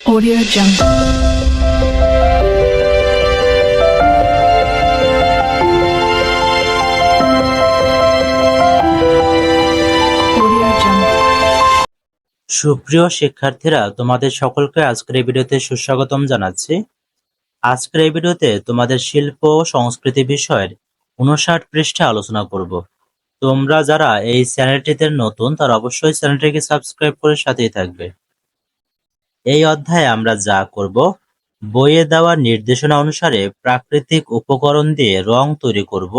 Audio Jungle. সুপ্রিয় শিক্ষার্থীরা, তোমাদের সকলকে আজকের এই ভিডিওতে সুস্বাগতম জানাচ্ছি। আজকের এই ভিডিওতে তোমাদের শিল্প সংস্কৃতি বিষয়ের উনষাট পৃষ্ঠা আলোচনা করব। তোমরা যারা এই চ্যানেলটিতে নতুন, তারা অবশ্যই চ্যানেলটিকে সাবস্ক্রাইব করে সাথেই থাকবে। এই অধ্যায়ে আমরা যা করব, বইয়ে দেওয়া নির্দেশনা অনুসারে প্রাকৃতিক উপকরণ দিয়ে রং তৈরি করব।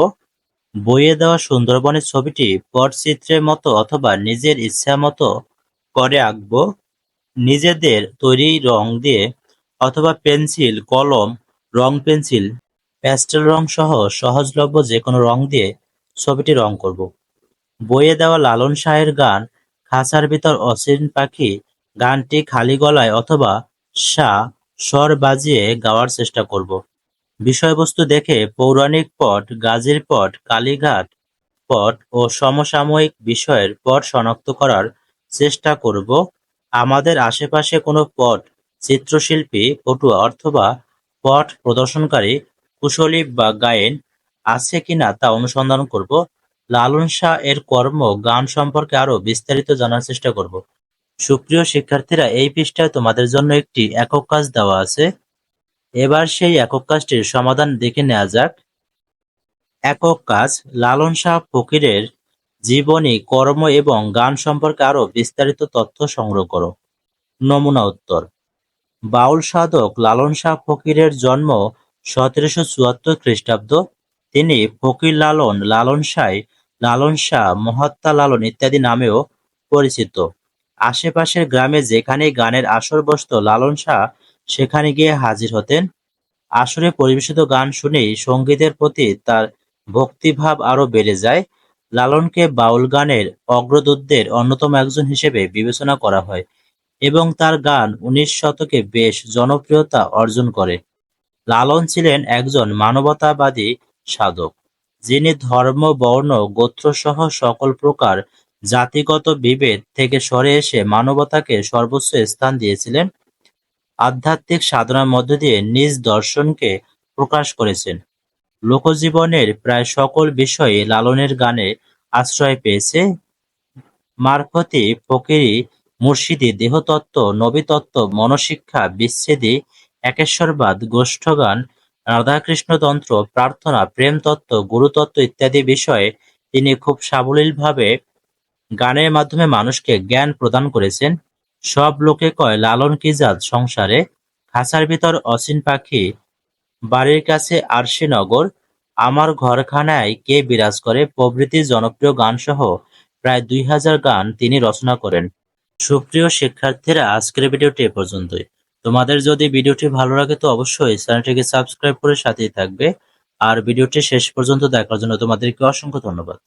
বইয়ে দেওয়া সুন্দরবনের ছবিটি পটচিত্রের মতো অথবা নিজের ইচ্ছা মতো করে আঁকবো। নিজেদের তৈরি রং দিয়ে অথবা পেন্সিল, কলম, রং পেন্সিল, প্যাস্টেল রং সহ সহজলভ্য যে কোনো রং দিয়ে ছবিটি রং করব। বইয়ে দেওয়া লালন শাহের গান, খাঁচার ভিতর অসীন পাখি গানটি খালি গলায় অথবা সা, স্বর বাজিয়ে গাওয়ার চেষ্টা করব। বিষয়বস্তু দেখে পৌরাণিক পট, গাজীর পট, কালীঘাট পট ও সমসাময়িক বিষয়ের পট শনাক্ত করার চেষ্টা করব। আমাদের আশেপাশে কোনো পট, চিত্রশিল্পী, পটুয়া অথবা পট প্রদর্শনকারী, কুশলী বা গায়েন আছে কিনা তা অনুসন্ধান করব। লালন শাহ এর কর্ম, গান সম্পর্কে আরও বিস্তারিত জানার চেষ্টা করব। সুপ্রিয় শিক্ষার্থীরা, এই পৃষ্ঠায় তোমাদের জন্য একটি একক কাজ দেওয়া আছে। এবার সেই একক কাজটির সমাধান দেখে নেওয়া যাক। একক কাজ, লালন শাহ ফকিরের জীবনী, কর্ম এবং গান সম্পর্কে আরও বিস্তারিত তথ্য সংগ্রহ করো। নমুনা উত্তর। বাউল সাধক লালন শাহ ফকিরের জন্ম সতেরোশো চুয়াত্তর খ্রিস্টাব্দ। তিনি ফকির লালন লালন সাই লালন শাহ, মহাত্মা লালন ইত্যাদি নামেও পরিচিত। আশেপাশের গ্রামে যেখানে গানের আসর বসত লালন শাহ, সেখানে গিয়ে হাজির হতেন। আসরে পরিবেশিত গান শুনেই সঙ্গীতের প্রতি তার ভক্তিভাব আরও বেড়ে যায়। লালনকে বাউল গানের অগ্রদূতদের অন্যতম একজন হিসেবে বিবেচনা করা হয় এবং তার গান উনিশ শতকে বেশ জনপ্রিয়তা অর্জন করে। লালন ছিলেন একজন মানবতাবাদী সাধক, যিনি ধর্ম, বর্ণ, গোত্রসহ সকল প্রকার জাতিগত বিভেদ থেকে সরে এসে মানবতাকে সর্বোচ্চ স্থান দিয়েছিলেন। আধ্যাত্মিক সাধনার মধ্য দিয়ে নিজ দর্শনকে প্রকাশ করেছেন। লোকজীবনের প্রায় সকল বিষয়ে লালনের গানে আশ্রয় পেয়েছে। মারফতি ফকিরি, মুর্শিদি, দেহতত্ত্ব, নবীতত্ত্ব, মনশিক্ষা, বিচ্ছেদী, একেশ্বরবাদ, গোষ্ঠগান, রাধাকৃষ্ণতন্ত্র, প্রার্থনা, প্রেমতত্ত্ব, গুরুতত্ত্ব ইত্যাদি বিষয়ে তিনি খুব সাবলীলভাবে গানের মাধ্যমে মানুষকে জ্ঞান প্রদান করেছেন। সব লোকে কয়, লালন কি জাত সংসারে? খাঁচার ভিতর অসীন পাখি, বাড়ির কাছে আরশিনগর আমার ঘরখানায় কে বিরাজ করে? প্রভৃতি জনপ্রিয় গানসহ প্রায় দুই হাজার গান তিনি রচনা করেন। সুপ্রিয় শিক্ষার্থীরা, আজকের ভিডিওটি এ পর্যন্তই। তোমাদের যদি ভিডিওটি ভালো লাগে তো অবশ্যই চ্যানেলটিকে সাবস্ক্রাইব করে সাথেই থাকবে। আর ভিডিওটি শেষ পর্যন্ত দেখার জন্য তোমাদেরকে অসংখ্য ধন্যবাদ।